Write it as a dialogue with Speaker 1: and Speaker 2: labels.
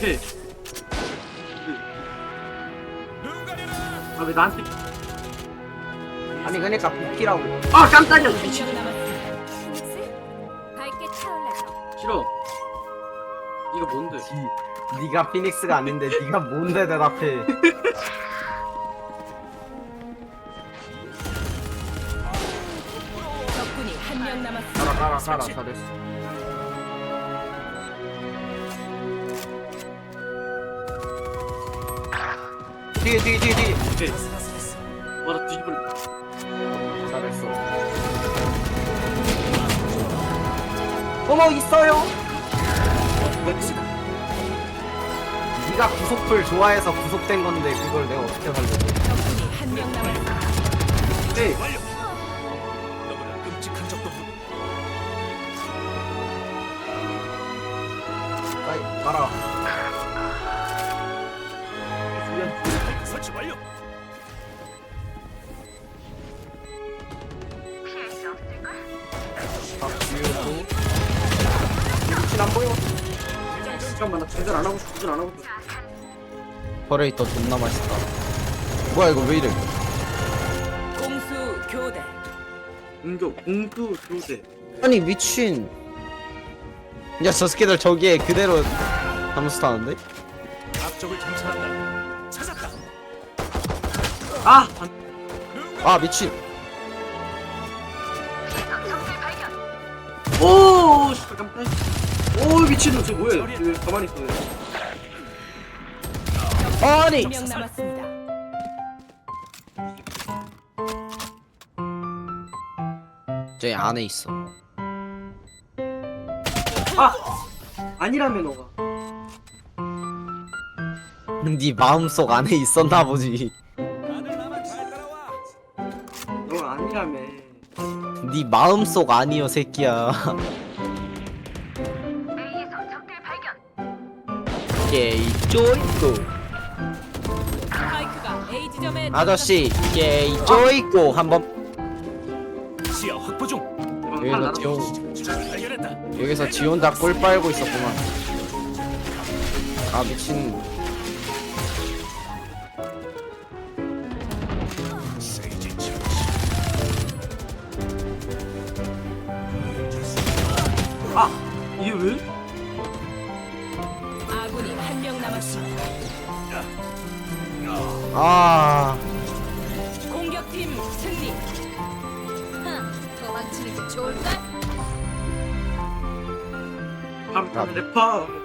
Speaker 1: 오케이. 아 왜 나한테?
Speaker 2: 아니 그러니까 복귀라고
Speaker 1: 아 깜짝이야 미친.
Speaker 3: 남았습니다. 밝게
Speaker 1: 싫어. 이거 뭔데?
Speaker 2: 니, 니가 피닉스가 아닌데 니가 뭔데 대답해
Speaker 3: 적군이 한 명 남았습니다.
Speaker 2: 가라 가라 가라 잘했어 뒤에 뒤에 뒤에 뒤에
Speaker 1: 오케이. 와나 뒤집을.
Speaker 2: 잘했어 어머 있어요 네가 구속풀 좋아해서 구속된 건데 그걸 내가 어떻게 살려줘
Speaker 3: 적군이 한 명 남았습니다.
Speaker 1: 오케이.
Speaker 4: 너보다 끔찍한 적도 없
Speaker 2: 아이 가라
Speaker 4: 설치 완료.
Speaker 2: 박지우도 미친 안 보여
Speaker 1: 잠깐만 나 제대로 안 하고 싶어. 제대로 안 하고 싶어.
Speaker 5: 퍼레이터 존나 맛있다. 뭐야 이거 왜 이래?
Speaker 3: 공수 교대.
Speaker 1: 공격 공수 교대.
Speaker 5: 아니 미친. 야저 새끼들 저기에 그대로 함스터 하는데?
Speaker 4: 앞쪽을. 찾았다.
Speaker 1: 아 반-
Speaker 5: 아 미친.
Speaker 1: 오 씨발 깜짝. 오 미친놈 쟤 뭐야? 쟤왜 가만히 있어?
Speaker 5: 아니.
Speaker 3: 한명 남았습니다.
Speaker 5: 저 안에 있어.
Speaker 1: 아 아니라며 너가.
Speaker 5: 네 마음속 안에 있었나 보지. 네 마음속 아니여 새끼야. 게이 쪼이고
Speaker 3: 스파이크가 A 지점에
Speaker 5: 아저씨 게이 쪼이고 한번
Speaker 4: 시야 확보 중.
Speaker 1: 대박 하나
Speaker 5: 여기서
Speaker 4: 발견했다.
Speaker 5: 여기서 지 혼자 꿀 빨고 있었구만. 아 미친.
Speaker 1: 아 이게 왜?
Speaker 3: 아군이 한 명 남았습니다.
Speaker 5: 아.
Speaker 3: 공격팀 승리.
Speaker 6: 도망치는 게 좋을까?
Speaker 1: 밤 래퍼.